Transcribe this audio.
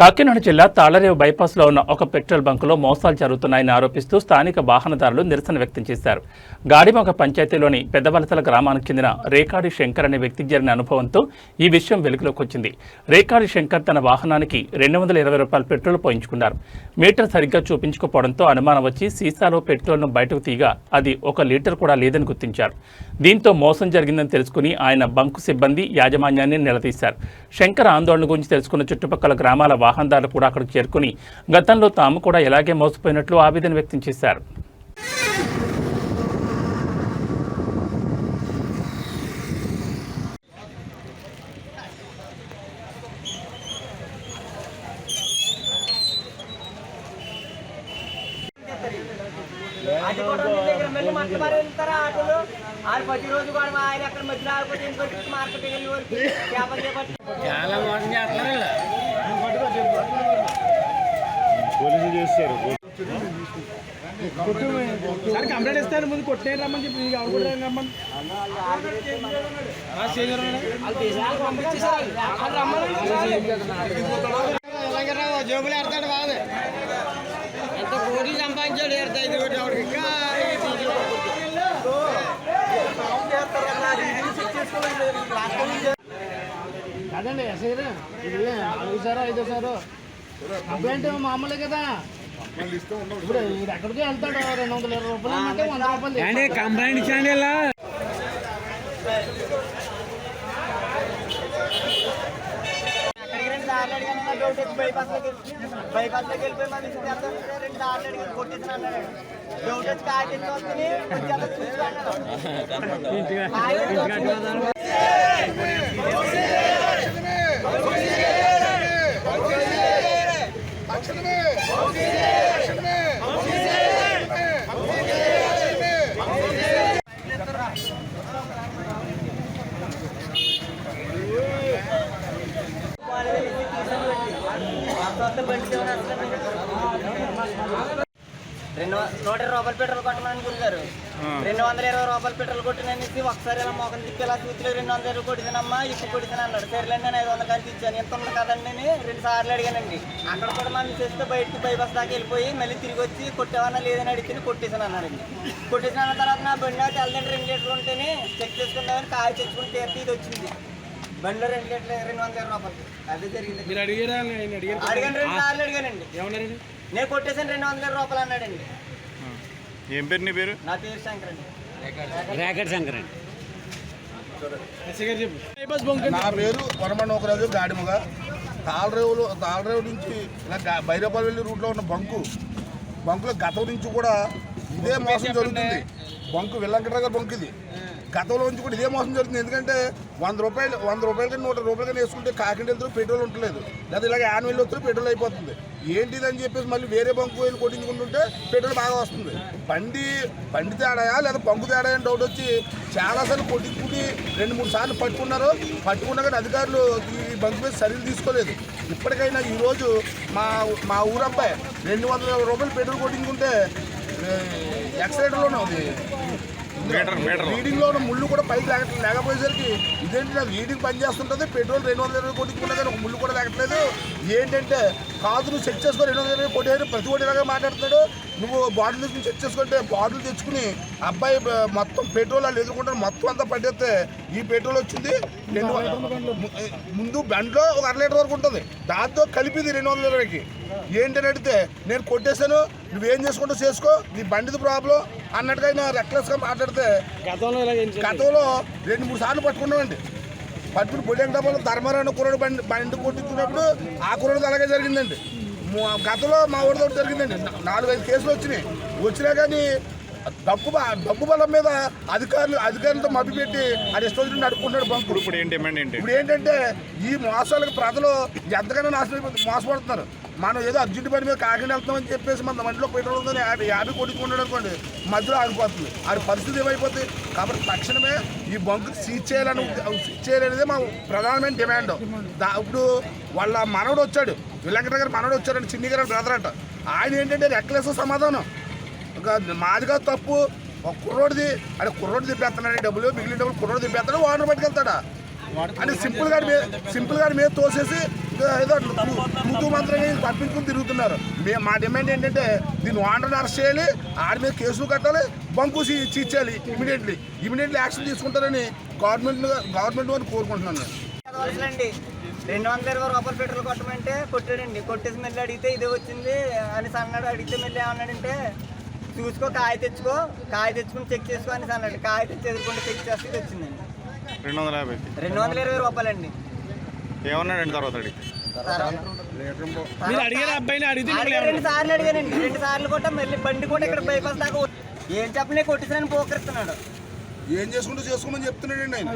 కాకినాడ జిల్లా తాళరేవు బైపాస్లో ఉన్న ఒక పెట్రోల్ బంకులో మోసాలు జరుగుతున్నాయని ఆరోపిస్తూ స్థానిక వాహనదారులు నిరసన వ్యక్తం చేశారు. గాడిమొగ పంచాయతీలోని పెద్దవలసల గ్రామానికి చెందిన రేకాడి శంకర్ అనే వ్యక్తికి జరిగిన అనుభవంతో ఈ విషయం వెలుగులోకి వచ్చింది. రేకాడి శంకర్ తన వాహనానికి రెండు వందల ఇరవై రూపాయల పెట్రోల్ పోయించుకున్నారు. మీటర్ సరిగ్గా చూపించకపోవడంతో అనుమానం వచ్చి సీసాలో పెట్రోల్ను బయటకు తీయగా అది ఒక లీటర్ కూడా లేదని గుర్తించారు. దీంతో మోసం జరిగిందని తెలుసుకుని ఆయన బంకు సిబ్బంది యాజమాన్యాన్ని నిలదీశారు. శంకర్ ఆందోళన గురించి తెలుసుకున్న చుట్టుపక్కల గ్రామాల వాహనదారులు కూడా అక్కడికి చేరుకుని గతంలో తాము కూడా ఇలాగే మోసపోయినట్లు ఆవేదన వ్యక్తం చేశారు అది కూడా దగ్గర మళ్ళీ మరి వెళ్తారా ఆటోలు కూడా మా ఆయన అక్కడ మధ్యలో ఆగిపోతే ఇంకొచ్చి వెళ్ళి చాలా మోసం చేస్తున్నారు వీళ్ళు. పోలీసులు చేస్తారు. సార్ కంప్లైంట్ ఇస్తాను ముందు కొట్టే రమ్మని చెప్పి మీకు కూడా రమ్మని. జోబులు ఎడతాడు బాధ. ఎంత కోట్లు సంపాదించాడు ఎడతా ఐదు కోట్లు ఆవిడకి ఇంకా అదండి ఎస్ఐ ఇది నాలుగు సారు ఐదో సారు. కంప్లైంట్ మామూలే కదా. ఇప్పుడు ఇది ఎక్కడికి వెళ్తాడు రెండు వందల ఇరవై రూపాయలు అంటే వంద రూపాయలు కంప్లైంట్ ఇచ్చాండి ఇలా? బైపాస్లోకి వెళ్ళిపోయి మా మిషన్ రెండు సార్లు అడిగాను కొట్టేసాను అన్నాడు. డౌట్ వచ్చి కాయ తెచ్చి వస్తుంది? వచ్చేస్తా చూసుకున్నాను కాయ తెచ్చి వస్తుంది. వాళ్ళు వెళ్ళి తీసుకొని ఆ సొంత బండి ఏమైనా అసలు రెండు నూట ఇరవై రూపాయలు పెట్రోల్ కొట్టమని గురిగారు. రెండు వందల ఇరవై రూపాయలు పెట్రోల్ కొట్టిననేసి ఒకసారి ఇలా మొఖం తిప్పి ఇలా చూతులు రెండు వందల ఇరవై కొట్టినానమ్మా ఇప్పుడు కొట్టిన అన్నాడు. సరేలేండి నేను ఐదు వందలు కలిసి ఇచ్చాను. ఎంత ఉంది కదండి అని రెండు సార్లు అడిగానండి. అక్కడ కూడా మనం చేస్తే బయటికి బైపాస్ దాకా వెళ్ళిపోయి మళ్ళీ తిరిగి వచ్చి కొట్టేవన్నా లేదని అడిగితే కొట్టేసాను అన్నారండి కొట్టేసిన అన్న తర్వాత నా బండి అయితే తెల్లండి రెండు లీటర్లు ఉంటేనే చెక్ చేసుకుందామని కాయ తెచ్చుకుని తీర్తి ఇది వచ్చింది. బండిలో రెండు లీటర్లు రెండు వందల ఇరవై రూపాయలు. అదే జరిగింది. అడిగాను రెండు సార్లు అడిగానండి. ఏమన్నారండి? నేను కొట్టేసాను రెండు వందల రూపాయలు అన్నాడండి. ఏం పేరు నీ పేరు? నా పేరు శంకర్ అండి. ర్యాకెట్ శంకర్ అండి. నా పేరు వరమణ ఒకరాజు గాడిమగ. తాళరేవులో తాళరేవు నుంచి ఇలా గా- బైరపల్లి రూట్లో ఉన్న బంకు. బంకులో గతం నుంచి కూడా ఇదే మోసం జరుగుతుంది. బంకు విల్లంకటనగర్ బంకు ఇది. గతంలో నుంచి కూడా ఇదే మోసం జరుగుతుంది. ఎందుకంటే వంద రూపాయలు వంద రూపాయలు కానీ నూట రూపాయలు కానీ వేసుకుంటే కాకినాడ వెళ్తారు పెట్రోల్ ఉండలేదు. లేదా ఇలాగ యాన్యువల్ వస్తారు పెట్రోల్ అయిపోతుంది. ఏంటిది అని చెప్పేసి మళ్ళీ వేరే బంకు వెళ్ళి కొట్టించుకుంటుంటే పెట్రోల్ బాగా వస్తుంది. బండి బండి తేడాయా లేదా బంకు తేడా అని డౌట్ వచ్చి చాలాసార్లు కొట్టించుకుని రెండు మూడు సార్లు పట్టుకున్నారు. పట్టుకున్నా కానీ అధికారులు ఈ బంకు మీద చర్యలు తీసుకోలేదు. ఇప్పటికైనా ఈరోజు మా మా ఊరు అబ్బాయి రెండు వందల యాభై రూపాయలు పెట్రోల్ కొట్టించుకుంటే ఎక్సలేటర్లోనే ఉంది. Meter meter. రీడింగ్లో ఉన్న ముళ్ళు కూడా పైకి లేక లేకపోయేసరికి ఇదేంటి నా రీడింగ్ పని చేస్తుంటుంది? పెట్రోల్ రెండు వందల ఇరవై కొట్టుకున్నా కానీ ఒక ముళ్ళు కూడా లేకట్లేదు. ఏంటంటే కాదు నువ్వు చెక్ చేసుకో రెండు వందల ఇరవై కొట్టేది ప్రతి ఒక్కటి ఇలాగే మాట్లాడుతున్నాడు. నువ్వు బాటిల్ తీసుకుని చెక్ చేసుకుంటే బాటిల్ తెచ్చుకుని అబ్బాయి మొత్తం పెట్రోల్ వాళ్ళు ఎదుర్కొంటే మొత్తం అంతా పట్టేస్తే ఈ పెట్రోల్ వచ్చింది రెండు ముందు బండ్లో ఒక అర లీటర్ వరకు ఉంటుంది. దాంతో కలిపింది రెండు వందల ఇరవైకి. ఏంటని అడిగితే నేను కొట్టేశాను నువ్వేం చేసుకుంటావు చేసుకో నీ బండిది ప్రాబ్లం అన్నట్టుగా ఆయన రెక్లెస్గా మాట్లాడితే గతంలో. గతంలో రెండు మూడు సార్లు పట్టుకున్నామండి. పట్టుకుని బొల్లెం డబ్బాలో ధర్మారాయణ కుర్రాడు బండి బండి కొట్టించుకున్నప్పుడు ఆ కుర్రాడికి అలాగే జరిగిందండి. ము- గతంలో మా ఊరితో జరిగిందండి. నాలుగైదు కేసులు వచ్చినాయి. వచ్చినా కానీ డబ్బు డబ్బు బలం మీద అధికారులు అధికారులతో మభ్య పెట్టి అది ఇష్టం వచ్చినట్టు నడుపుకుంటాడు బంకులు ఇప్పుడు ఏం డిమాండ్ ఏంటి? ఇప్పుడు ఏంటంటే ఈ మోసాలకు ప్రజలు ఎంతకైనా నాశనం మోసపడుతున్నారు. మనం ఏదో అర్జెంట్ పని మీద కాకినాడ వెళ్తామని చెప్పేసి మన మంటిలో పెట్రోల్ ఉందని యాభై యాభై కొట్టుకున్నాడు అనుకోండి మధ్యలో ఆగిపోతుంది. ఆడి పరిస్థితి ఏమైపోతుంది కాబట్టి తక్షణమే ఈ బంకు సీజ్ చేయాలని సీజ్ చేయాలనేది మా ప్రధానమైన డిమాండ్. దా ఇప్పుడు వాళ్ళ మనవడు వచ్చాడు. విలంకట గారు మనవడు వచ్చాడండి చిన్ని గారు బ్రదర్ అంట. ఆయన ఏంటంటే రెక్లెస్ సమాధానం. మాదిగా తప్పు. ఒక కుర్రోడిది అంటే కుర్రోడు తిప్పేస్తున్నాడు డబ్బులు మిగిలిన డబ్బులు కుర్రోడు తిప్పేస్తాడు ఓనర్ పట్టుకెళ్తాడా అని సింపుల్గా సింపుల్గా మీద తోసేసి ఏదో తూతూ మంత్రంగా తప్పించుకుని తిరుగుతున్నారు. మేము మా డిమాండ్ ఏంటంటే దీన్ని వాండర్ని అరెస్ట్ చేయాలి ఆడి మీద కేసులు కట్టాలి బంకు ఇచ్చేయాలి ఇమీడియట్లీ. ఇమీడియట్లీ యాక్షన్ తీసుకుంటారని గవర్నమెంట్ గవర్నమెంట్ వారిని కోరుకుంటున్నాను రెండు వందల ఇరవై రూపాయలు పెట్రోల్ కొట్టమంటే కొట్టాడండి. కొట్టేసి మళ్ళీ అడిగితే ఇదే వచ్చింది అని అన్నాడు అడిగితే మళ్ళీ ఏమన్నాడంటే చూసుకో కాయ తెచ్చుకో కాయ తెచ్చుకుని చెక్ చేసుకో అని అన్నాడు. కాయ తెచ్చి ఎదుర్కొంటే చెక్ చేస్తే ఇది వచ్చిందండి రెండు వందల యాభైకి రెండు వందల ఇరవై రూపాయలండి. ఏమన్నాడండి తర్వాత అడిగితే మీరు అడిగారు అబ్బాయిని అడిగితే అడిగా రెండు సార్లు అడిగానండి. రెండు సార్లు కొట్ట మళ్ళీ బండి కూడా ఇక్కడ బైపాస్ దాకా ఏం చెప్పని కొట్టేసానని పోకరిస్తున్నాడు. ఏం చేసుకుంటూ చేసుకోమని చెప్తున్నాడండి ఆయన.